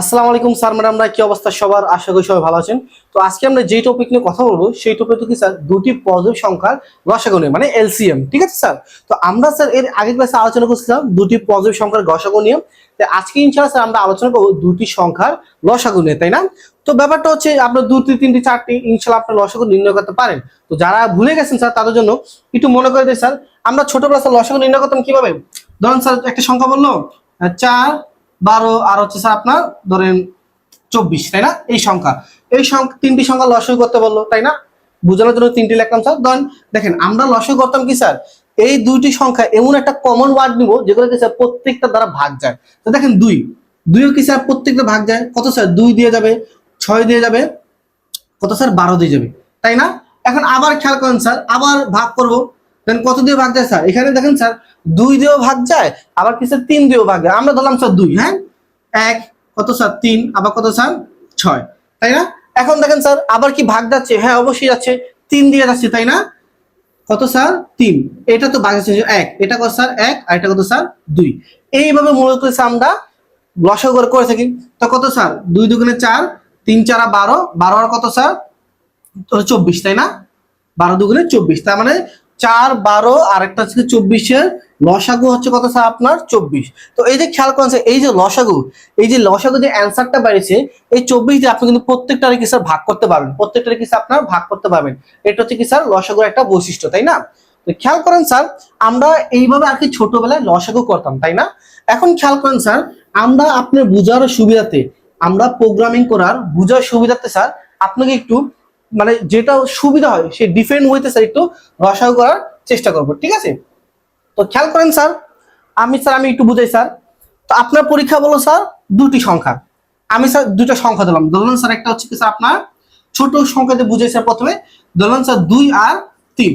আসসালামু আলাইকুম, স্যার ম্যাডামরা কি অবস্থা সবার? আশা করি সবাই ভালো আছেন। তো আজকে আমরা যে টপিক নিয়ে কথা বলব, সেই টপিক কি স্যার, দুটি পজিটিভ সংখ্যার নিয়ে মানে এলসিএম। ঠিক আছে, স্যার? তো আমরা, স্যার, এর আগের ক্লাসে আলোচনা করছিলাম দুটি পজিটিভ সংখ্যার গসাগু নিয়ম। আজকে ইনশাআল্লাহ, স্যার, আমরা আলোচনা করব দুটি সংখ্যার লসাগু নিয়ে, তাই না? তো ব্যাপারটা হচ্ছে, আপনার দুটি তিনটি, চারটি, ইনশাআল্লাহ আপনার লসাগু নির্ণয় করতে পারেন। তো যারা ভুলে গেছেন, স্যার, তাদের জন্য একটু মনে করে দিই স্যার, আমরা ছোটবেলা স্যার লসাগু নির্ণয় করতাম কীভাবে? ধরুন, স্যার, একটা সংখ্যা বলল চার বারো আর হচ্ছে স্যার আপনার ধরেন চব্বিশ, তাই না? এই সংখ্যা। এই তিনটি সংখ্যা লসই করতে বলল, তাই না? বোঝানোর জন্য তিনটি লিখলাম, স্যার। ধরেন, দেখেন, আমরা লসই করতাম কি, স্যার? এই দুইটি সংখ্যা এমন একটা কমন ওয়ার্ড নিব, যেগুলো কি, স্যার, প্রত্যেকটা দ্বারা ভাগ যায়। তো দেখেন, দুই। দুইও কি, স্যার, প্রত্যেকটা ভাগ যায়? কত, স্যার? দুই দিয়ে যাবে, ছয় দিয়ে যাবে, কত, স্যার? বারো দিয়ে যাবে, তাই না? এখন আবার খেয়াল করেন, স্যার, আবার ভাগ করব। দেন কত দিয়ে ভাগ যায়, স্যার? এখানে দেখেন, স্যার, দুই দিয়েও ভাগ যায়, আবার কি স্যার তিন দিয়েও ভাগ যায়। আমরা ধরলাম, স্যার, দুই হ্যাঁ? এক, কত, স্যার, তিন, আবার কত, স্যার, ছয়, তাই না? এখন দেখেন, স্যার, আবার কি ভাগ যাচ্ছে? হ্যাঁ অবশ্যই যাচ্ছে। তিন দিয়ে যাচ্ছে, তাই না? কত, স্যার, তিন। এটা তো ভাগ যাচ্ছে, এক। এটা কত, স্যার, এক, আর এটা কত, স্যার, দুই। এইভাবে মূলত আমরা লসাগু করে থাকি। তো কত, স্যার, দুই দুগুণে চার, তিন চারা বারো বারো আর কত, স্যার? চব্বিশ, তাই না? বারো দুগুণে চব্বিশ। তার মানে চার, বারো আর একটা হচ্ছে চব্বিশের লসাগু হচ্ছে কত স্যার আপনার? চব্বিশ। তো এই যে খেয়াল করেন এই যে লসাগু, এই যে লসাগু যে অ্যান্সারটা বেড়েছে এই চব্বিশ দিয়ে আপনি কিন্তু প্রত্যেকটারে কি স্যার ভাগ করতে পারবেন। প্রত্যেকটারে কি স্যার আপনার ভাগ করতে পারবেন। এটা হচ্ছে কি স্যার লসাগুর একটা বৈশিষ্ট্য, তাই না? খেয়াল করেন স্যার, আমরা এইভাবে আর কি ছোটবেলায় লসাগু করতাম, তাই না? এখন খেয়াল করেন স্যার, আমরা আপনার বুঝার সুবিধাতে, আমরা প্রোগ্রামিং করার বুঝার সুবিধাতে স্যার, আপনাকে একটু মানে যেটা সুবিধা হয়, সেই ডিফারেন্ট ওয়েতে স্যার একটু রসায়ন করার চেষ্টা করব, ঠিক আছে? তো খেয়াল করেন স্যার আমি স্যার আমি একটু বুঝাই স্যার তো আপনার পরীক্ষা বলো স্যার দুটি সংখ্যা। আমি স্যার দুটো সংখ্যা দিলাম। ধরুন স্যার একটা হচ্ছে কি স্যার আপনার ছোট সংখ্যাতে বুঝাই স্যার প্রথমে। ধরুন স্যার দুই আর তিন।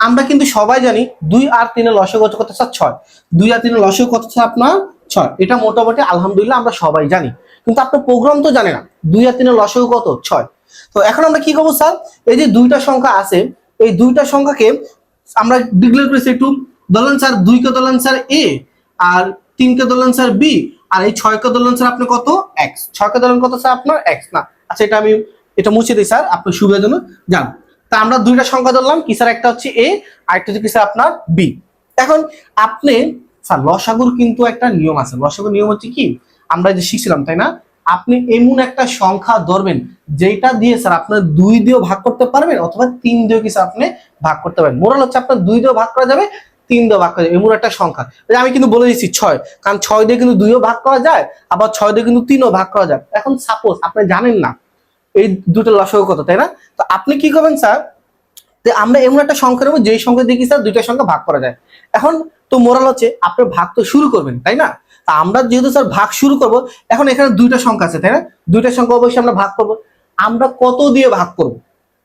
আমরা কিন্তু সবাই জানি দুই আর তিনের লসক হচ্ছে কত স্যার ছয়। দুই আর তিনের লসক কত স্যার আপনার? ছয়। এটা মোটামুটি আলহামদুলিল্লাহ আমরা সবাই জানি। কিন্তু আপনার প্রোগ্রাম তো জানে না। দুই আর তিনের লসক কত ছয়। তো এখন আমরা কি করব, স্যার? এই যে দুইটা সংখ্যা আছে, এই দুইটা সংখ্যাকে আমরা ডিক্লেয়ার করেছি একটু, ধরলেন স্যার দুইকে ধরলেন স্যার এ আর তিনকে ধরলেন স্যার বি আর এই ছয়কে ধরলেন স্যার আপনি কত? এক্স ছয়কে ধরলেন কত স্যার আপনার? এক্স না আচ্ছা এটা আমি, এটা মুছে দিই, স্যার, আপনার সুবিধার জন্য। যান, তা আমরা দুইটা সংখ্যা ধরলাম, কি স্যার? একটা হচ্ছে এ আর একটা হচ্ছে কি স্যার আপনার বি এখন আপনি, স্যার, লসাগুর কিন্তু একটা নিয়ম আছে। লসাগুর নিয়ম হচ্ছে কি? আমরা যে শিখছিলাম, তাই না? আপনি এমন একটা সংখ্যা ধরবেন যেটা দিয়ে স্যার আপনার দুই দিয়েও ভাগ করতে পারবেন অথবা তিন দিয়েও কিছু আপনি ভাগ করতে পারবেন। মোরাল হচ্ছে আপনার দুই দিয়েও ভাগ করা যাবে, তিন দিয়েও ভাগ করা যাবে। এমন একটা সংখ্যা। আমি কিন্তু বলে দিচ্ছি ছয়, কারণ ছয় দিয়ে কিন্তু দুইও ভাগ করা যায়, আবার ছয় দিয়ে কিন্তু তিনও ভাগ করা যায়। এখন সাপোজ আপনি জানেন না, এই দুটো লসাগু কত, তাই না? তো আপনি কি করবেন স্যার আমরা এমন একটা সংখ্যা নেব, যেই সংখ্যা দিয়ে কি স্যার দুইটা সংখ্যা ভাগ করা যায়। এখন তো মোরাল হচ্ছে আপনি ভাগ তো শুরু করবেন, তাই না? তা আমরা যেহেতু স্যার ভাগ শুরু করব, এখন এখানে দুইটা সংখ্যা আছে, তাই না? দুইটা সংখ্যা অবশ্যই আমরা ভাগ করব। আমরা কত দিয়ে ভাগ করব?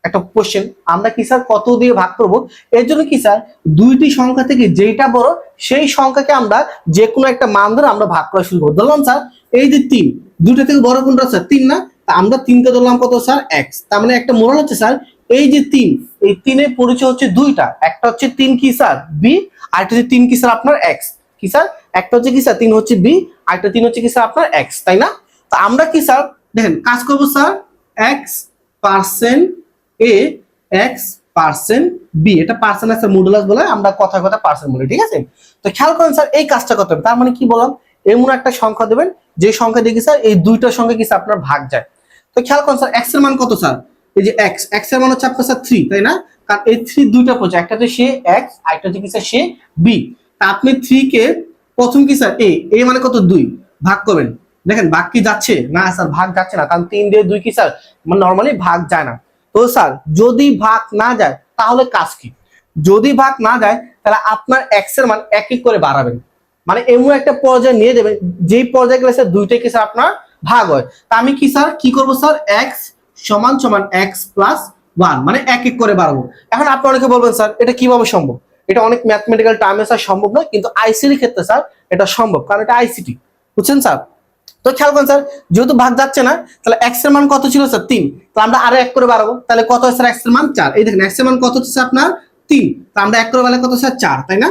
একটা কোশ্চেন আমরা কি স্যার কত দিয়ে ভাগ করব? এর জন্য কি স্যার দুইটি সংখ্যা থেকে যেটা বড়, সেই সংখ্যাকে আমরা যে কোনো একটা মান ধরে আমরা ভাগ করা শুরু করব। ধরলাম স্যার এই যে তিন, দুইটা থেকে বড় কোনটা স্যার তিন না? তা আমরা তিনকে ধরলাম কত স্যার এক্স তার মানে একটা মোরাল হচ্ছে স্যার এই যে তিন, এই তিনের পরিচয় হচ্ছে দুইটা। একটা হচ্ছে তিন কি স্যার বি আর একটা হচ্ছে তিন কি স্যার আপনার এক্স কি স্যার একটা হচ্ছে কি স্যার? তিন হচ্ছে বি আর একটা তিন হচ্ছে কি স্যার আপনার এক্স তাই না? তো আমরা কি স্যার, দেখেন, কাজ করব sir X percent A X percent B এটা পার্সেন্ট আছে মডুলাস বলে, আমরা কথা কথা পার্সেন্ট বলি, ঠিক আছে? তো খেয়াল করেন স্যার, এই কাজটা করতে হবে। তার মানে কি বললাম? এমন একটা সংখ্যা দেবেন, যে সংখ্যা কি স্যার, এই দুইটার সঙ্গে কি স্যার আপনার ভাগ যায়। তো খেয়াল করেন স্যার এক্সের মান কত স্যার? এই যে এক্স এক্সের মান হচ্ছে আপনার স্যার থ্রি তাই না? কারণ এই থ্রি দুইটা পড়ছে, একটা হচ্ছে সে এক্স আর একটা হচ্ছে কি স্যার সে বি তা আপনি থ্রি কে প্রথম কি স্যার এ এ মানে কত? দুই। ভাগ করবেন। দেখেন, ভাগ কি যাচ্ছে? না স্যার ভাগ যাচ্ছে না। কারণ তিন দিয়ে দুই কি স্যার মানে নর্মালি ভাগ যায় না। তো স্যার যদি ভাগ না যায়, তাহলে কাজ কি? যদি ভাগ না যায়, তাহলে আপনার এক্সের মান এক এক করে বাড়াবেন। মানে এমন একটা পর্যায়ে নিয়ে যাবেন, যেই পর্যায়ে গেলে স্যার দুইটাই কি স্যার আপনার ভাগ হয়। তা আমি কি স্যার কি করব স্যার এক্স সমান সমান এক্স প্লাস ওয়ান মানে এক এক করে বাড়াবো। এখন আপনি অনেকে বলবেন স্যার এটা কীভাবে সম্ভব? এটা অনেক ম্যাথমেটিক্যাল টার্মে স্যার সম্ভব নয়, কিন্তু আইসিটি ক্ষেত্রে স্যার এটা সম্ভব, কারণ এটা আইসিটি বুঝছেন স্যার তো খেয়াল করেন স্যার যেহেতু ভাগ যাচ্ছে না, তাহলে এক্সের মান কত ছিল স্যার তিন। তাহলে আমরা আরও এক করে বাড়াবো, তাহলে কত হয় স্যার এক্সের মান চার? এই দেখেন এক্সের মান কত হচ্ছে আপনার তিন। তা আমরা এক করে বাড়ালে কত স্যার চার, তাই না?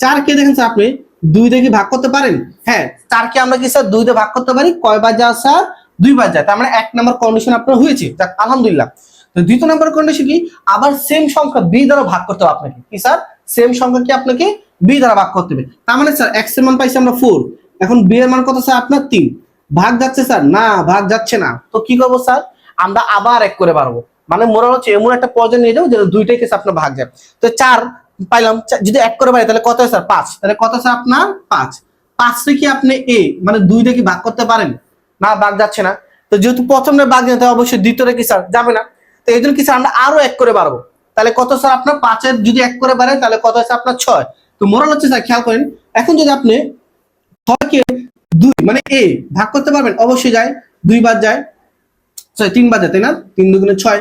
চার কে দেখেন স্যার আপনি, দুই দিয়ে কি ভাগ করতে পারেন? হ্যাঁ চারকে আমরা কি স্যার দুই দিয়ে ভাগ করতে পারি? কয়বার যায় স্যার দুইবার যায়। তার মানে এক নম্বর কন্ডিশন আপনার হয়েছে। আলহামদুলিল্লাহ। তো দ্বিতীয় নম্বর কন্ডিশন কি? আবার সেম সংখ্যা বি দ্বারা ভাগ করতে হবে আপনাকে। কি স্যার সেম সংখ্যা কি আপনাকে বি দ্বারা ভাগ করতে হবে। তার মানে স্যার এক্সের মান পাইছি আমরা ফোর এখন বি এর মান কত স্যার আপনার তিন। ভাগ যাচ্ছে স্যার না, ভাগ যাচ্ছে না। তো কি করব স্যার আমরা আবার এক করে পারব মানে মোরাল হচ্ছে এমন একটা পর্যায়ে নিয়ে যাব যে দুইটাই কেস আপনার ভাগ যায়। তো চার পাইলাম। যদি এক করে পাই তাহলে কত স্যার পাঁচ। তাহলে কত স্যার আপনার? পাঁচ। পাঁচটা কি আপনি এ মানে দুইটা কি ভাগ করতে পারেন? না, ভাগ যাচ্ছে না। তো যেহেতু প্রথমটা ভাগ যেতে অবশ্যই দ্বিতীয়টা কি স্যার যাবে না। তো এই জন্য কি স্যার আমরা আরও এক করে পারব তাহলে কত স্যার আপনার পাঁচের যদি এক করে পারেন তাহলে কত হচ্ছে আপনার ছয়? তো মোরাল হচ্ছে স্যার, খেয়াল করেন, এখন যদি আপনি ছয়কে দুই মানে এ, ভাগ করতে পারবেন, অবশ্যই যায়, দুই দুইবার যায় সরি তিনবার যায়, তাই না? তিন দুগুণে ছয়।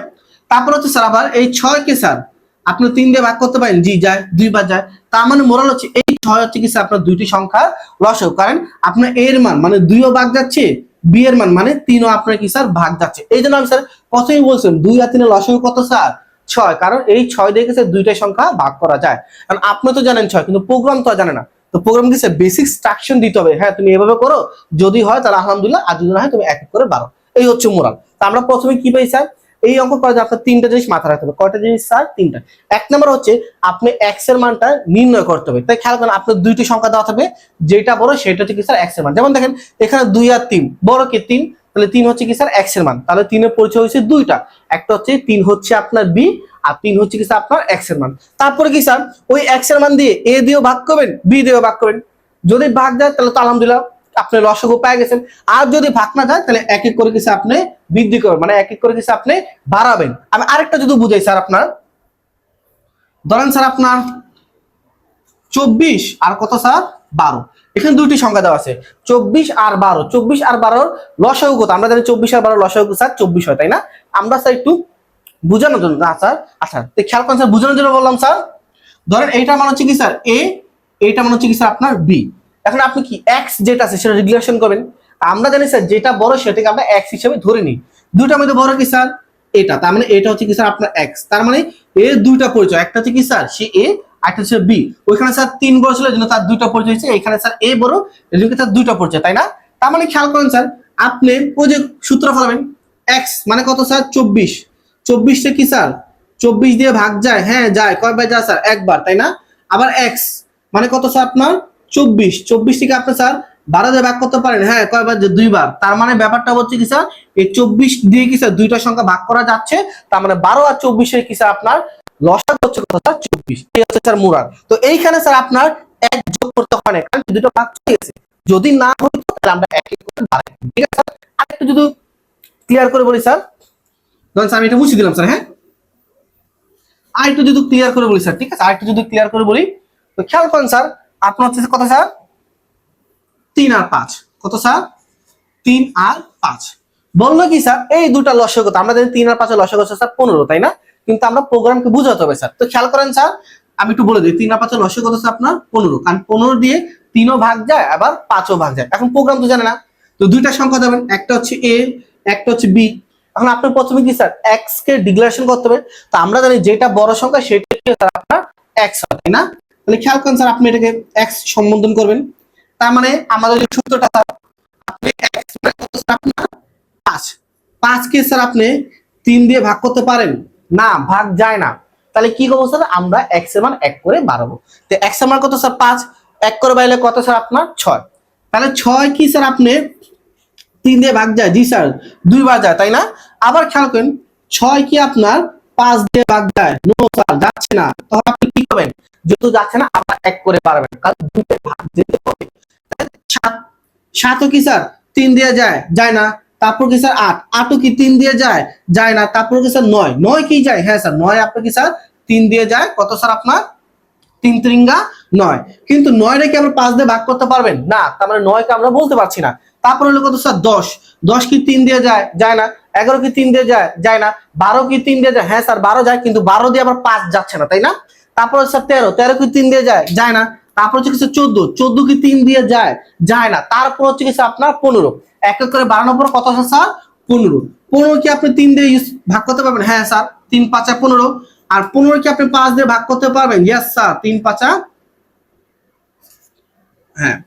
তারপর হচ্ছে স্যার, আবার এই ছয়কে স্যার, আপনি তিন দিয়ে ভাগ করতে পারেন, জি যায়, দুই দুইবার যায়। তার মানে মোরাল হচ্ছে, এই ছয় হচ্ছে কি স্যার, আপনার দুইটি সংখ্যা লসক কারণ আপনার এর মান মানে দুইও ভাগ যাচ্ছে, বি এর মান মানে তিনও আপনার কি স্যার, ভাগ যাচ্ছে। এই জন্য আমি স্যার, প্রথমেই বলছিলাম, দুই আর তিনের লসক কত স্যার? ছয়। কারণ এই ছয় দিয়ে স্যার দুইটাই সংখ্যা ভাগ করা যায়। কারণ আপনি তো জানেন ছয়, কিন্তু প্রোগ্রাম তো জানে না। তো প্রোগ্রাম স্যার বেসিক স্ট্রাকশন দিতে হবে। হ্যাঁ তুমি এভাবে করো, যদি হয় তাহলে আলহামদুলিল্লাহ, আর যদি না হয় তুমি এক এক করে বারো এই হচ্ছে মোরাল তা আমরা প্রথমে কি পাই স্যার এই অঙ্ক করা যায়, আপনার তিনটা জিনিস মাথায় রাখতে হবে। কয়টা জিনিস স্যার তিনটা। এক নম্বর হচ্ছে, আপনি এক্সের মানটা নির্ণয় করতে হবে। তাই খেয়াল করেন, আপনার দুইটি সংখ্যা দেওয়া থাকবে। যেটা বড়, সেটা হচ্ছে কি স্যার এক্সের মান। যেমন দেখেন, এখানে দুই আর তিন। বড় কি তিন? তাহলে তিন হচ্ছে কি স্যার? এক্সের মান। তাহলে তিনের পরিচয় হচ্ছে দুইটা। একটা হচ্ছে তিন হচ্ছে আপনার বি আর তিন হচ্ছে কি স্যার আপনার এক্সের মান। তারপরে কি স্যার? ওই এক্সের মান দিয়ে এ দিয়েও ভাগ করবেন বি দিয়েও ভাগ করবেন। যদি ভাগ যায়, তাহলে তো আলহামদুলিল্লাহ আপনি লসগু পেয়ে গেছেন। আর যদি ভাগ না যায়, তাহলে এক এক করে কিছু আপনি বৃদ্ধি করবেন। মানে এক এক করে কিছু আপনি বাড়াবেন। আমি আরেকটা যদি বুঝাই স্যার আপনার। ধরেন স্যার আপনার চব্বিশ, আর কত স্যার? বারো। এখানে দুইটি সংখ্যা দেওয়া আছে, চব্বিশ আর বারো। চব্বিশ আর বারোর লসাগু কত? আমরা জানি চব্বিশ আর বারো লসাগু স্যার? চব্বিশ হয়, তাই না? আমরা স্যার একটু বোঝানোর জন্য না স্যার আচ্ছা খেয়াল করেন স্যার, বোঝানোর জন্য বললাম স্যার। ধরেন এইটা মানে হচ্ছে কি স্যার? এ এইটা মানে হচ্ছে কি স্যার আপনার বি এখন আপনি কি এক্স যেটা আছে সেটা রিলেশন করবেন? আমরা জানি স্যার, যেটা বড় সেটাকে আমরা এক্স হিসেবে ধরে নিই। দুইটার মধ্যে বড় কি স্যার? এটা, তার মানে এটা হচ্ছে কি স্যার আপনার এক্স তার মানে এর দুইটা পরিচয়। একটা হচ্ছে কি স্যার, সে এ একটা হচ্ছে বি ওইখানে স্যার তিন বড় ছিল জন্য তার দুইটা পরিচয় হচ্ছে এখানে স্যার এ বড় এই তার দুইটা পরিচয়, তাই না? তার মানে খেয়াল করেন স্যার আপনি ওই যে সূত্র ফলাবেন এক্স মানে কত স্যার চব্বিশ। চব্বিশটা কি স্যার চব্বিশ দিয়ে ভাগ যায় হ্যাঁ যায় কয়বার যায় স্যার একবার, তাই না? আবার এক্স মানে কত স্যার আপনার? চব্বিশ। চব্বিশ থেকে আপনি স্যার বারো দিয়ে ভাগ করতে পারেন হ্যাঁ কয়বার দুইবার। তার মানে ব্যাপারটা হচ্ছে কি স্যার এই চব্বিশ দিয়ে কি স্যার দুইটা সংখ্যা ভাগ করা যাচ্ছে, তার মানে বারো আর চব্বিশের কি স্যার আপনার? লসাগ হচ্ছে কত চব্বিশ। এই হচ্ছে স্যার মুরাদ। তো এইখানে স্যার আপনার এক যোগ করতে হয় না, কারণ দুটো ভাগ চলে গেছে। যদি না হতো তাহলে আমরা এক এক করে বাড়াই। ঠিক আছে স্যার? আরেকটু যদি ক্লিয়ার করে বলি স্যার। স্যার, আমি এটা মুছে দিলাম স্যার হ্যাঁ? আরেকটু যদি ক্লিয়ার করে বলি স্যার, ঠিক আছে? আরেকটু যদি ক্লিয়ার করে বলি, তো খেয়াল করেন স্যার, আপনার হচ্ছে কত স্যার? তিন আর পাঁচ। কত স্যার? তিন আর পাঁচ। বলল কি স্যার, এই দুটা লসক আমরা জানি তিন আর পাঁচের হচ্ছে স্যার পনেরো, তাই না? কিন্তু আমরা প্রোগ্রামকে বুঝাতে হবে স্যার তো খেয়াল করেন স্যার আমি একটু বলে দিই। তিন আর পাঁচের লসক হচ্ছে আপনার পনেরো। কারণ পনেরো দিয়ে তিনও ভাগ যায়, আবার পাঁচও ভাগ যায়। এখন প্রোগ্রাম তো জানে না। তো দুইটা সংখ্যা দেবেন। একটা হচ্ছে এ একটা হচ্ছে বি এখন আপনার প্রথমে কি স্যার এক্স কে ডিক্লারেশন করতে হবে। তো আমরা জানি যেটা বড় সংখ্যা, সেটা স্যার আপনার এক্স হয় তাই না? তাহলে খেয়াল করেন স্যার আপনি এটাকে এক্স সম্বোধন করবেন। তার মানে আমাদের যে সূত্রটা স্যার আপনি x মানে আপনার পাঁচ। পাঁচকে স্যার আপনি তিন দিয়ে ভাগ করতে পারেন। না, ভাগ যায় না। তাহলে কি করব স্যার? আমরা এক্সের মান এক করে বাড়াবো। তো এক্সের মান কত স্যার? পাঁচ। এক করে বাড়লে কত স্যার আপনার? ছয়। তাহলে ছয় কি স্যার আপনি? তিন দিয়ে ভাগ যায়। জি স্যার দুইবার যায়, তাই না? আবার খেয়াল করেন, ছয় কি আপনার? পাঁচ দিয়ে ভাগ যায়। নো স্যার, যাচ্ছে না। তখন আপনি কি করবেন? যেহেতু যাচ্ছে না আবার এক করে পারবেন কারণ দুটো ভাগ যেতে হবে। সাত, সাতও কি স্যার? তিন দিয়ে যায়। যায় না। তারপর কি স্যার আট। আটও কি তিন দিয়ে যায়? যায় না। তারপর কি স্যার নয়। নয় কি যায়? হ্যাঁ স্যার নয় আপনার কি স্যার তিন দিয়ে যায়। কত স্যার আপনার? তিন ত্রিঙ্গা নয়। কিন্তু নয়টা কি আমরা পাঁচ দিয়ে ভাগ করতে পারবেন? না, তার মানে নয়কে আমরা বলতে পারছি না। তারপর হলো কত স্যার দশ। দশ কি তিন দিয়ে যায়? যায় না। এগারো কি তিন দিয়ে যায়? যায় না। বারো কি তিন দিয়ে যায়? হ্যাঁ স্যার বারো যায়। কিন্তু বারো দিয়ে আবার পাঁচ যাচ্ছে না, তাই না? তারপর স্যার তেরো। তেরো কি তিন দিয়ে যায়? যায় না। তারপর হচ্ছে কিছু চোদ্দ চোদ্দ কি তিন দিয়ে যায় যায় না। তারপর হচ্ছে কিছু আপনার পনেরো। এক এক করে বাড়ানোর পর কত আছে স্যার? পনেরো। পনেরো কি আপনি তিন দিয়ে ভাগ করতে পারবেন? হ্যাঁ স্যার, তিন পাঁচা পনেরো। আর পনেরো কি আপনি পাঁচ দিয়ে ভাগ করতে পারবেন? ইয়েস স্যার তিন পাঁচা হ্যাঁ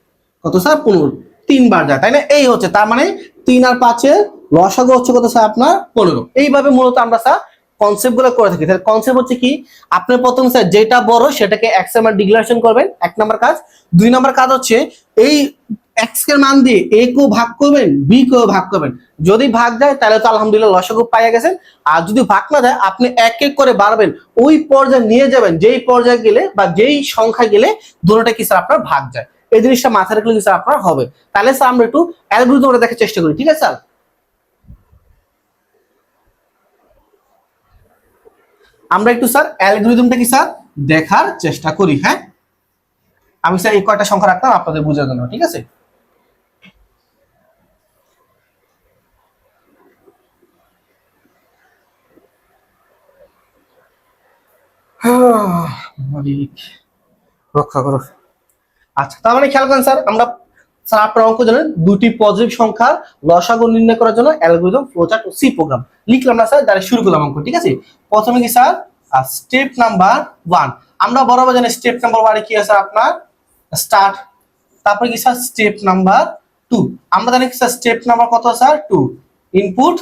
কত স্যার? পনেরো। তিনবার যায়, তাই না? এই হচ্ছে, তার মানে তিন আর পাঁচের লসাগু হচ্ছে কত স্যার আপনার? পনেরো। এইভাবে মূলত আমরা স্যার কনসেপ্টগুলো করে থাকি। তাহলে কনসেপ্ট হচ্ছে কি? আপনি প্রথম স্যার যেটা বড় সেটাকে এক্সের মান ডিক্লারেশন করবেন, এক নাম্বার কাজ। দুই নাম্বার কাজ হচ্ছে এই এক্সের মান দিয়ে এ কেও ভাগ করবেন বি কেও ভাগ করবেন। যদি ভাগ যায়, তাহলে তো আলহামদুলিল্লাহ লসাগু পাইয়া গেছেন। আর যদি ভাগ না দেয়, আপনি এক এক করে বাড়বেন। ওই পর্যায়ে নিয়ে যাবেন, যেই পর্যায়ে গেলে বা যেই সংখ্যা গেলে দুটোটা কি স্যার আপনার ভাগ যায়। এই জিনিসটা মাথায় রাখলে কি স্যার আপনার হবে। তাহলে স্যার আমরা একটু অ্যালগোরিদমটা দেখার চেষ্টা করি, ঠিক আছে স্যার আমরা একটু, স্যার, অ্যালগোরিদমটা কি, স্যার? দেখার চেষ্টা করি হ্যাঁ? আমি, স্যার, এই কয়টা সংখ্যা রাখতাম, আপনাদের বোঝার জন্য, ঠিক আছে? রক্ষা করো। আচ্ছা তার মানে খেয়াল করেন, স্যার, আমরা স্যার, আপনার অঙ্ক জানেন, দুটি পজিটিভ সংখ্যার লসাগু নির্ণয় করার জন্য অ্যালগোরিদম ফ্লোচার্ট সি প্রোগ্রাম লিখলাম না, স্যার ডাইরেক্ট শুরু করলাম অঙ্ক, ঠিক আছে? প্রথমে কি, স্যার? স্টেপ নাম্বার ওয়ান আমরা বরাবর জানি স্টেপ নাম্বার ওয়ানে কি আছে আপনার? স্টার্ট তারপরে কি, স্যার? স্টেপ নাম্বার টু আমরা জানি কি, স্যার স্টেপ নাম্বার কত, sir? Two input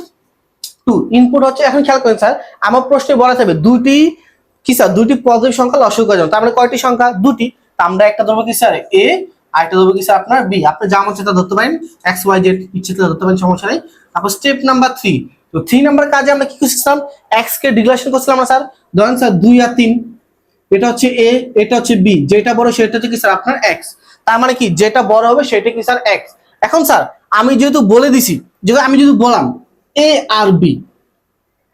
two input হচ্ছে, এখন খেয়াল করেন, স্যার, আমার প্রশ্নে বলা যাবে দুটি কি, স্যার? দুটি পজিটিভ সংখ্যা লসক তার মানে কয়টি সংখ্যা? দুটি। আমরা একটা ধরবো কি, স্যার? এ আর একটা ধরবো কি স্যার আপনার? বি আপনি যা মন সেটা ধরতে পারেন। এক্স ওয়াই জেড ইচ্ছে ধরতে পারেন, সমস্যা নেই। তারপর স্টেপ নাম্বার থ্রি তো থ্রি নাম্বার কাজে আমরা কি করছিলাম? এক্স কে ডিক্লারেশন করছিলাম না স্যার? ধরেন স্যার, দুই আর তিন। এটা হচ্ছে এ এটা হচ্ছে বি যেটা বড়, সেটা হচ্ছে কি স্যার আপনার এক্স তার মানে কি? যেটা বড় হবে, সেটা কি স্যার এক্স এখন স্যার, আমি যেহেতু বলে দিছি, যেহেতু আমি যদি বললাম এ আর বি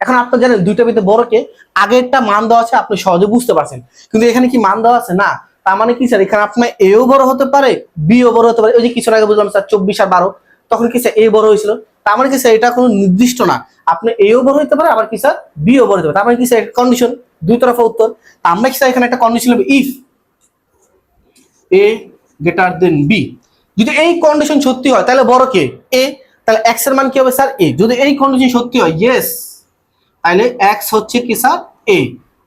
এখন আপনি জানেন, দুইটা ভিতরে বড় কে? আগেরটা মান দেওয়া আছে, আপনি সহজে বুঝতে পারছেন। কিন্তু এখানে কি মান দেওয়া আছে? না। তার মানে কি স্যার? এখানে আপনার এও বড় হতে পারে বিও বড় হতে পারে। ওই যে কিছু আগে বুঝলাম স্যার, চব্বিশ আর বারো। তখন কি স্যার এ বড় হয়েছিল? তার মানে কি স্যার, এটা কোনো নির্দিষ্ট না। আপনি এও বড় হতে পারে, আবার কি স্যার বিও বড় হতে পারে। তার মানে কি স্যার কন্ডিশন দুই তরফা উত্তর। তা আমরা কি স্যার এখানে একটা কন্ডিশন হবে if A greater than B যদি এই কন্ডিশন সত্যি হয়, তাহলে বড় কে? এ তাহলে এক্সের মান কি হবে স্যার? এ যদি এই কন্ডিশন সত্যি হয় ইয়েস তাহলে এক্স হচ্ছে কি স্যার? এ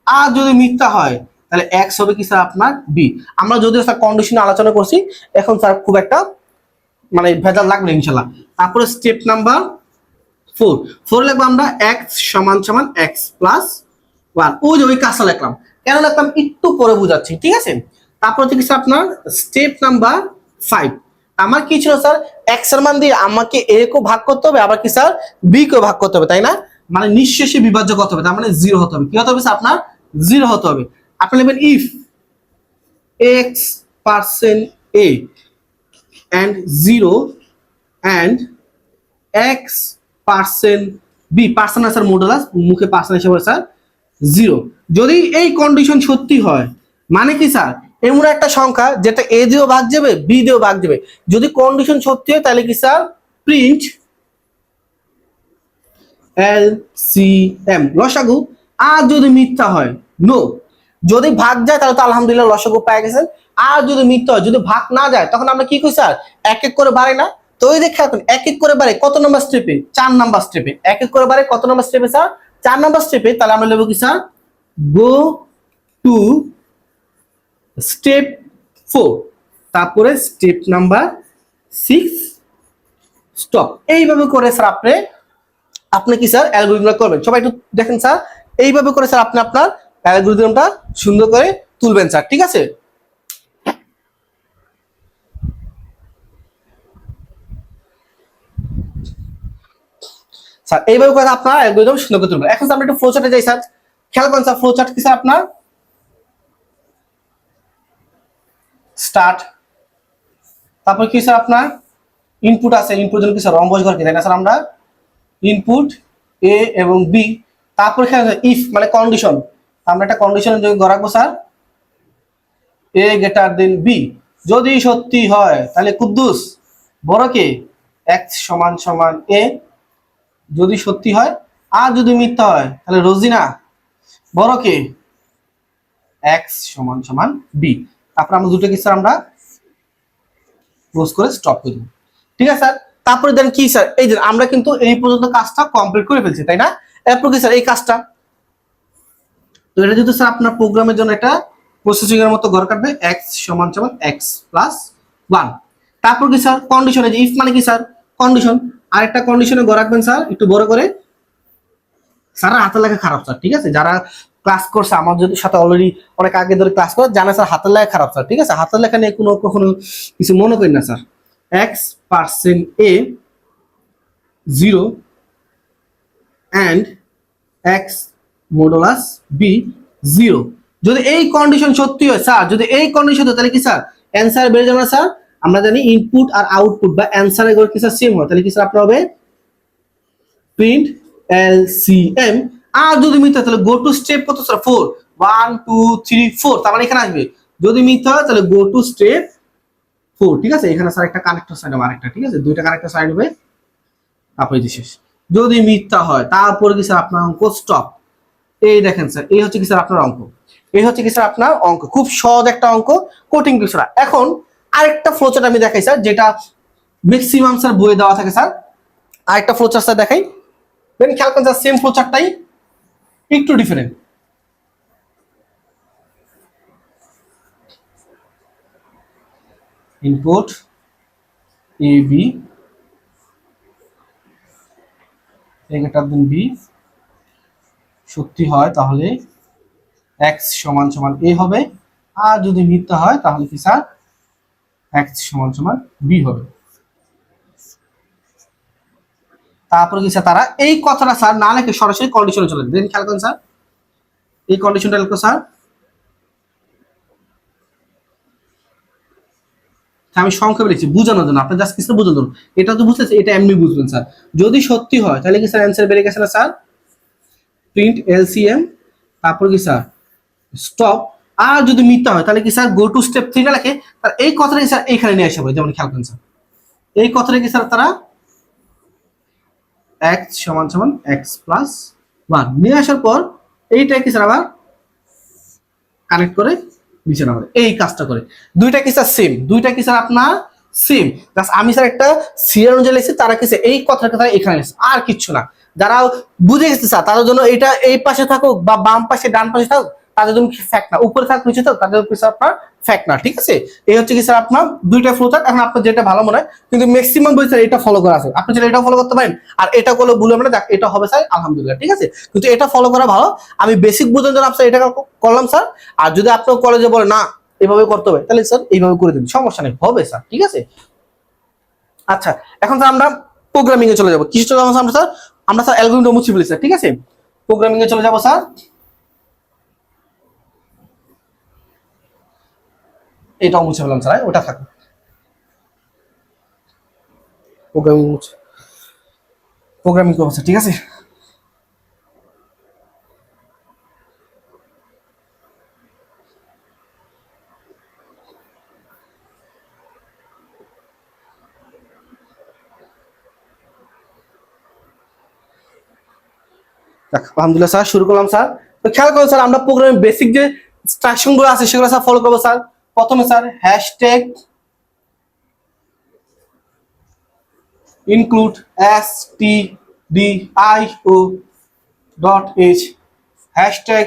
আর যদি মিথ্যা হয় তাহলে এক্স হবে কি স্যার আপনার বি আমরা যদিও স্যার কন্ডিশনে আলোচনা করছি, এখন স্যার খুব একটা মানে ভেজাল লাগবে ইনশাল্লাহ। তারপরে স্টেপ নাম্বার ফোর ফোর লিখব আমরা এক্স সমান সমান এক্স প্লাস ওয়ান ওই যে ওই কাজটা লিখলাম। কেন লিখলাম? একটু পরে বুঝাচ্ছি, ঠিক আছে? তারপর কি স্যার আপনার স্টেপ নাম্বার ফাইভ আমার কি ছিল স্যার এক্সের মান দিয়ে আমাকে এ কেও ভাগ করতে হবে, আবার কি স্যার বি কেও ভাগ করতে হবে, তাই না? মানে নিঃশেষে বিভাজ্য করতে হবে? তার মানে জিরো হতে হবে। কি হতে হবে স্যার আপনার জিরো হতে হবে। আপনি নেবেন if X percent A and zero and X percent B percent sir modulus মুখে পার্সেন্ট হিসেবে স্যার জিরো যদি এই কন্ডিশন সত্যি হয় মানে কি স্যার এমন একটা সংখ্যা যেটা এ দিয়েও ভাগ যাবে বি দিয়েও ভাগ যাবে। যদি কন্ডিশন সত্যি হয়, তাহলে কি sir print L C M লসাগু। আর যদি মিথ্যা হয় নো যদি ভাগ যায়, তাহলে তো আলহামদুলিল্লাহ লসাগু পেয়ে গেছেন আর যদি মিথ্যা হয়, যদি ভাগ না যায়, তখন আমরা কি করি স্যার এক এক করে বাড়ে না। তো ওই দেখে এখন এক এক করে বাড়ে কত নম্বর স্টেপে চার নাম্বার স্টেপে এক এক করে বাড়ে কত নম্বর স্টেপে স্যার চার নাম্বার স্টেপে তাহলে আমরা নেব কি sir go to step four তারপরে স্টেপ নাম্বার সিক্স স্টপ এইভাবে করে স্যার আপনি আপনি কি স্যার অ্যালগোরিদমটা করবেন। সবাই একটু দেখেন স্যার এইভাবে করে স্যার আপনি আপনার অ্যালগোরিদমটা সুন্দর করে তুলবেন স্যার, ঠিক আছে? স্যার এইভাবে করে আপনার অ্যালগোরিদম সুন্দর করে তুলবেন। এখন আমরা একটু ফ্লোচার্টে যাই স্যার। খেয়াল করেন স্যার ফ্লোচার্ট কি স্যার আপনার? স্টার্ট তারপর কি স্যার আপনার? ইনপুট আছে ইনপুট জন্য কি স্যার? রম্বস ঘর কি? তাই না স্যার আমরা? ইনপুট এ এবং বি তারপর এখানে ইফ মানে কন্ডিশন আমরা একটা কন্ডিশন যদি রাখব sir A greater than B যদি সত্যি হয়, তাহলে কুদ্দুস, বড় কে? এক্স সমান সমান এ যদি সত্যি হয়, আর যদি মিথ্যা হয়, তাহলে রোজিনা, বড় কে? এক্স সমান সমান বি তারপর আমরা দুটো কি স্যার আমরা ক্লোজ করে স্টপ করে ঠিক আছে স্যার তারপরে দেন কি স্যার এই যে আমরা কিন্তু এই পর্যন্ত কাজটা কমপ্লিট করে ফেলছি, তাই না? এরপর কি স্যার এই কাজটা তো এটা যেহেতু স্যার আপনার প্রোগ্রামের জন্য এটা প্রসেসিং এর মতো ঘর কাটবে এক্স সমান সমান এক্স প্লাস ওয়ান তারপর কি স্যার কন্ডিশনে যে ইফ মানে কি স্যার কন্ডিশন আরেকটা কন্ডিশনে গড় রাখবেন স্যার একটু বড় করে। স্যার, হাতের লেখা খারাপ স্যার ঠিক আছে? যারা ক্লাস করছে, আমার যদি সাথে অলরেডি অনেক আগে ধরে ক্লাস করে, জানে স্যার হাতের লেখা খারাপ স্যার ঠিক আছে? হাতের লেখা নিয়ে কোনো কখনো কিছু মনে করি না sir X percent A zero and X modulus B zero যদি এই কন্ডিশন সত্যি হয় স্যার যদি এই কন্ডিশন হয়, তাহলে কি স্যার অ্যান্সার বেড়ে যাবে না স্যার আমরা জানি ইনপুট আর আউটপুট বা অ্যান্সার এগুলো কি স্যার সেম হয়। তাহলে কি স্যার আপনার হবে প্রিন্ট এল সি এম আর যদি মিথ্যা তাহলে গো টু স্টেপ কত sir four one two three four তার মানে এখানে আসবে। যদি মিথ্যা হয়, তাহলে গো টু স্টেপ ফোর ঠিক আছে? এখানে স্যার একটা কানেক্টর সাইড হবে আরেকটা, ঠিক আছে? দুইটা কানেক্টর সাইড হবে। তারপরে যে যদি মিথ্যা হয়, তারপরে কি স্যার আপনার অঙ্ক স্টপ এই দেখেন স্যার এই হচ্ছে কি স্যার আপনার অঙ্ক? এই হচ্ছে কি স্যার আপনার অঙ্ক, খুব সহজ একটা অঙ্ক কিছু না এখন আরেকটা ফ্লোচার্ট আমি দেখাই স্যার যেটা ম্যাক্সিমাম স্যার বইয়ে দেওয়া থাকে স্যার আরেকটা ফ্লোচার্ট স্যার দেখাই। দেন খেয়াল করেন স্যার সেম ফ্লোচার্টটাই একটু ডিফারেন্ট ইনপুট এ বি এগারটার দিন বি সত্যি হয়, তাহলে এক্স সমান সমান এ হবে। আর যদি মিথ্যা হয়, তাহলে কি স্যার এক্স সমান সমান বি হবে। তারপরে কি স্যার তারা এই কথাটা স্যার না লেখে সরাসরি কন্ডিশনে চলে দেন খেয়াল করেন স্যার এই কন্ডিশনটা লিখো স্যার আমি সংক্ষেপে লিখছি, বোঝানোর জন্য। আপনার জাস্ট কিছু বোঝানোর এটা তো বুঝতেছি, এটা এমনি বুঝবেন স্যার যদি সত্যি হয়, তাহলে কি স্যার অ্যান্সার বেড়ে গেছে না স্যার প্রিন্ট এলসিএম তারপর কি স্যার স্টপ আর যদি মিথ্যা হয়, তাহলে কি sir go to step three না লেখে? তার এই কথাটাই স্যার এইখানে নিয়ে আসা হবে, যেমন খেয়াল করেন স্যার এই কথাটা কি স্যার তারা এক্স সমান সমান এক্স প্লাস ওয়ান নিয়ে আসার পর এইটা কি স্যার আবার কানেক্ট করে নিচে নামাবে। এই কাজটা করে। দুইটা কি স্যার সেম দুইটা কি স্যার আপনার সেম আমি স্যার একটা সিরিয়াল অনুযায়ী লিখছি, তারা কি এই কথাটা এখানে আর কিচ্ছু না। যারা বুঝে গেছে, স্যার, তাদের জন্য এটা এই পাশে থাকুক বা বাম পাশে ডান পাশে থাকুক, তাদের জন্য ফ্যাক্ট না? উপরে থাকুক নিচে থাকুক তাদের কি স্যার আপনার ফ্যাক্ট না, ঠিক আছে? এই হচ্ছে কি, স্যার, আপনার দুইটা ফ্লো থাক এখন আপনার যেটা ভালো মনে হয়, কিন্তু ম্যাক্সিমাম বই স্যার, এটা ফলো করা আছে। আপনি যদি এটা ফলো করতে পারেন। আর এটা করলে ভুল হবে না, দেখ, এটা হবে, স্যার, আলহামদুলিল্লাহ, ঠিক আছে? কিন্তু এটা ফলো করা ভালো। আমি বেসিক বুঝার জন্য আপনার এটা করলাম, স্যার। আর যদি আপনার কলেজে বলে না, এভাবে করতে হবে, তাহলে, স্যার, এইভাবে করে দিন, সমস্যা নেই, হবে, স্যার, ঠিক আছে? আচ্ছা এখন স্যার আমরা প্রোগ্রামিং এ চলে যাব। কিসে চলে আমরা স্যার? আমরা স্যার অ্যালগোরিদম মুছে ফেলি স্যার ঠিক আছে? প্রোগ্রামিং এ চলে যাব স্যার। এটাও মুছে ফেললাম স্যার ওটা থাকুক প্রোগ্রামিং মুছে প্রোগ্রামিং করব স্যার ঠিক আছে যাক, আলহামদুলিল্লাহ স্যার, শুরু করলাম স্যার। তো খেয়াল করুন স্যার, আমরা প্রোগ্রামের বেসিক যে গুলো আছে, সেগুলো স্যার ফলো করব স্যার। প্রথমে sir hashtag include S T D I O dot H hashtag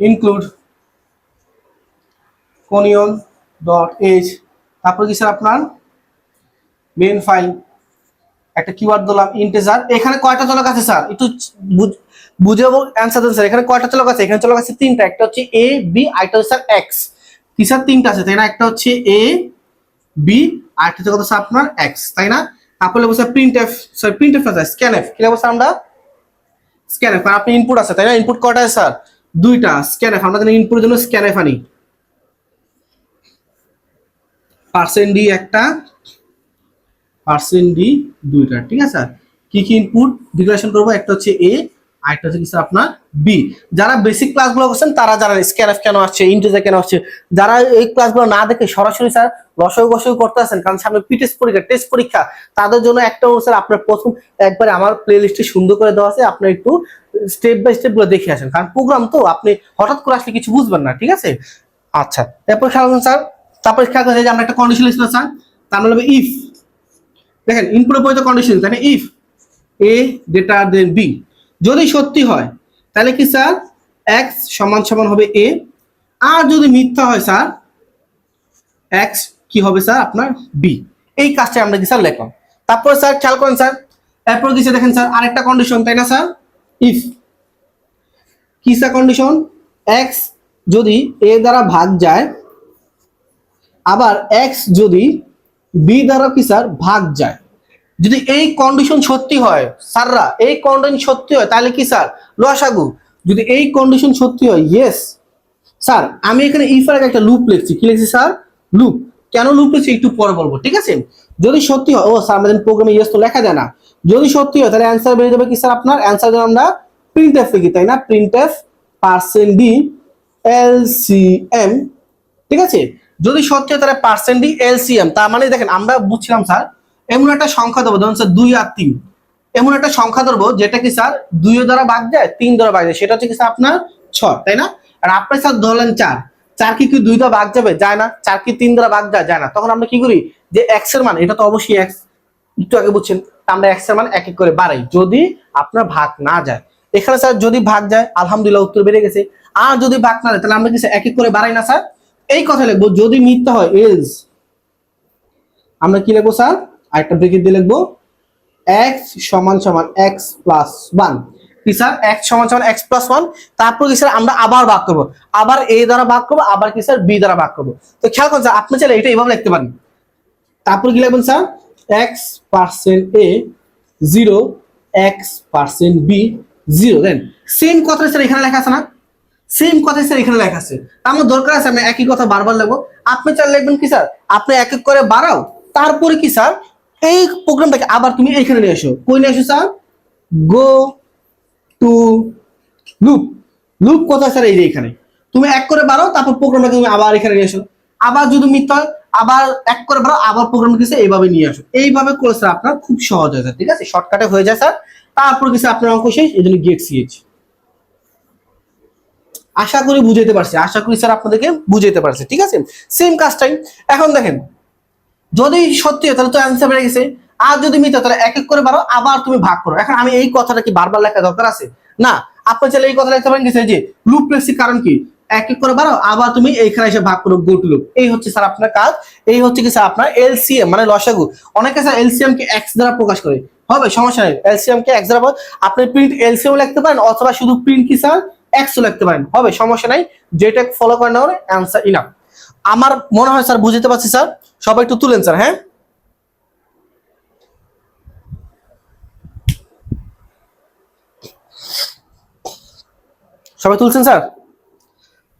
include conio dot H তারপর কি স্যার আপনার? মেন ফাইল একটা কিওয়ার্ড দিলাম ইন্টেজার এখানে কয়টা চলক আছে, স্যার? একটু বুঝ- অ্যান্সার দেন, স্যার। এখানে কয়টা চলক আছে? এখানে চলক আছে তিনটা। একটা হচ্ছে এ বি আরেকটা হচ্ছে, স্যার এক্স কি, স্যার, তিনটা আছে? তাই না? একটা হচ্ছে এ বি আর একটা হচ্ছে কত, স্যার, আপনার এক্স তাই না? তারপরে বলছে print F sorry print F আছে স্ক্যান এফ কি লাগবে স্যার, আমরা? স্ক্যান এফ আপনি ইনপুট আছে, তাই না? ইনপুট কয়টা আছে, স্যার? দুইটা স্ক্যান এফ আমরা জানি ইনপুটের জন্য স্ক্যান এফ আনি। পার্সেন্ট ডি একটা পার্সেন্ট ডি দুইটা, ঠিক আছে? স্যার কি কি ইনপুট ডিক্লারেশন করব? একটা হচ্ছে এ আর একটা হচ্ছে আপনার বি যারা বেসিক ক্লাসগুলো করছেন, তারা জানেন স্ক্যানএফ কেন আসছে ইন্টিজার কেন আসছে। যারা এই ক্লাসগুলো না দেখে সরাসরি স্যার রসই গসই করতে আসেন, কারণ সামনে পিটেস্ট পরীক্ষা টেস্ট পরীক্ষা, তাদের জন্য একটা স্যার আপনার প্রথম একবারে আমার প্লে লিস্টে সুন্দর করে দেওয়া আছে, আপনি একটু স্টেপ বাই স্টেপগুলো দেখে আসেন। কারণ প্রোগ্রাম তো আপনি হঠাৎ করে আসলে কিছু বুঝবেন না, ঠিক আছে? আচ্ছা তারপর খেয়াল স্যার তারপর খেয়াল করছে যে আমরা একটা কন্ডিশন লিখছিলাম স্যার তার মানে ইফ দেখেন ইনপুটের পরে তো কন্ডিশন না if A greater than B যদি সত্যি হয়, তাহলে কি স্যার? এক্স সমান সমান হবে এ আর যদি মিথ্যা হয় স্যার এক্স কি হবে স্যার? আপনার বি এই কাজটা আমরা কি স্যার লিখলাম? তারপরে স্যার খেয়াল করেন স্যার এরপর কিছু দেখেন স্যার, আরেকটা কন্ডিশন তাই না স্যার? ইফ কি স্যার কন্ডিশন এক্স যদি এ দ্বারা ভাগ যায়, আবার এক্স যদি বি দ্বারা কি স্যার ভাগ যায়। যদি এই কন্ডিশন সত্যি হয় স্যাররা এই কন্ডিশন সত্যি হয়, তাহলে কি স্যার লসাগু যদি এই কন্ডিশন সত্যি হয় ইয়েস স্যার আমি এখানে ইফার একটা লুপ লিখছি। কি লিখছি স্যার লুপ কেন লুপ লিখছি একটু পরে বলব, ঠিক আছে? যদি সত্যি হয়, ও স্যার আমাদের প্রোগ্রামে ইয়েস তো লেখা যায় না। যদি সত্যি হয়, তাহলে অ্যান্সার বেরিয়ে যাবে কি স্যার আপনার? অ্যান্সার যেন আমরা প্রিন্ট এফ লিখি তাই না? Print F percent D L C M ঠিক আছে? যদি সত্যি তাহলে percent D L C M তার মানে দেখেন, আমরা বুঝছিলাম স্যার, এমন একটা সংখ্যা দেবো ধরুন স্যার দুই আর তিন। এমন একটা সংখ্যা ধরবো, যেটা কি স্যার দুই দ্বারা ভাগ যায়, তিন দ্বারা ভাগ যায়, সেটা হচ্ছে কি স্যার আপনার ছয়, তাই না? আর আপনি স্যার ধরলেন চার চার কি দুই দ্বারা ভাগ যাবে? যায় না। চার কি তিন দ্বারা ভাগ যায়? যায় না। তখন আমরা কি করি? যে এক্সের মান, এটা তো অবশ্যই এক্স একটু আগে বুঝছেন আমরা এক্সের মান এক এক করে বাড়াই, যদি আপনার ভাগ না যায়। এখানে স্যার যদি ভাগ যায়, আলহামদুলিল্লাহ উত্তর বেড়ে গেছে। আর যদি ভাগ না যায়, তাহলে আমরা কি স্যার এক এক করে বাড়াই না, স্যার? এই কথা লিখব, যদি মিথ্যা হয় এলস আমরা কি লিখব স্যার আরেকটা ব্রেকেট দিয়ে লিখব এক্স সমান সমান এক্স প্লাস ওয়ান কি স্যার এক্স সমান সমান এক্স প্লাস ওয়ান তারপর কি স্যার আমরা আবার ভাগ করব। আবার এ দ্বারা ভাগ করব, আবার কি স্যার বি দ্বারা ভাগ করব। তো খেয়াল করুন স্যার আপনি চাইলে এটা এইভাবে লিখতে পারেন। তারপর কি লিখবেন sir X percent A zero X percent B zero then same কথা স্যার এখানে লেখা আছে না? সেম কথা স্যার এখানে লেখা আছে। আমার দরকার আছে, আমি একই কথা বারবার লিখব। আপনি চাইলে লিখবেন কি স্যার আপনি এক এক করে বাড়াও। তারপরে কি স্যার এই প্রোগ্রামটাকে আবার তুমি এখানে নিয়ে এসো। কই নিয়ে এসো sir go to loop loop কোথায় স্যার এই যে এখানে। তুমি এক করে বাড়াও, তারপর প্রোগ্রামটাকে তুমি আবার এখানে নিয়ে এসো। আবার যদি মিথ্যা হয়, আবার এক করে বাড়াও, আবার প্রোগ্রাম কিছু এইভাবে নিয়ে আসো। এইভাবে করে স্যার আপনার খুব সহজ হয়ে যায়, ঠিক আছে? শর্টকাটে হয়ে যায় স্যার তারপর কিছু আপনার অঙ্ক শেষ? এই জন্য গেট সিএচ আশা করি বুঝাইতে পারছি, আশা করি স্যার আপনাদেরকে বুঝাইতে পারছে, ঠিক আছে? সেম কাজটাই এখন দেখেন, যদি সত্যি হয়, তাহলে তো অ্যান্সার বেড়ে গেছে। আর যদি মিথ্যা তাহলে এক এক করে বারো আবার তুমি ভাগ করো। এখন আমি এই কথাটা কি বারবার লেখা দরকার আছে? না, আপনি চাইলে এই কথা লিখতে পারেন কি যে লুপ লেখছি কারণ কি? এক এক করে বারো আবার তুমি এইখানে এসে ভাগ করো গো টু লুপ এই হচ্ছে স্যার আপনার কাজ, এই হচ্ছে কি স্যার আপনার এলসিএম মানে লসাগু। অনেকে স্যার এলসিএম কে এক্স দ্বারা প্রকাশ করে। হবে, সমস্যা নেই এলসিএম কে এক্স দ্বারা আপনি প্রিন্ট এলসিএম লিখতে পারেন, অথবা শুধু প্রিন্ট কি স্যার এক্সও লিখতে পারেন। হবে, সমস্যা নাই। যেটা ফলো করেন না অ্যান্সার ইনাফ আমার মনে হয় স্যার বুঝতে পারছি স্যার। সবাই একটু তুলেন স্যার হ্যাঁ? সবাই তুলছেন স্যার?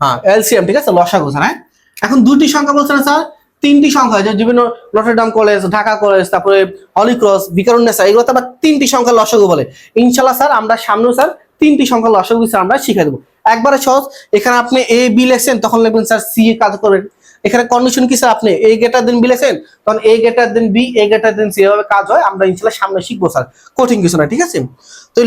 হ্যাঁ এলসিএম ঠিক আছে? লসাগু স্যার হ্যাঁ? এখন দুটি সংখ্যা বলছেন স্যার, তিনটি সংখ্যা যে বিভিন্ন Notre Dame college Dhaka college তারপরে হলিক্রস বিকারুন্নেসা এগুলো তো আবার তিনটি সংখ্যা লসাগু বলে। ইনশাল্লাহ স্যার, আমরা সামনেও স্যার তিনটি সংখ্যা লসাগু স্যার আমরা শিখে দেবো। একবারে সহজ, এখানে আপনি এ বি লেখছেন, তখন লিখবেন স্যার সি এ কাজ করবেন। এখানে কন্ডিশন কি স্যার আপনি? এ গেটার দেন বি লেখছেন, তখন এ গেটার দেন বি এ গেটার দেন সি এভাবে কাজ হয়, আমরা ইনশাল্লাহ সামনে শিখব স্যার কঠিন কিছু না ঠিক আছে? তো এই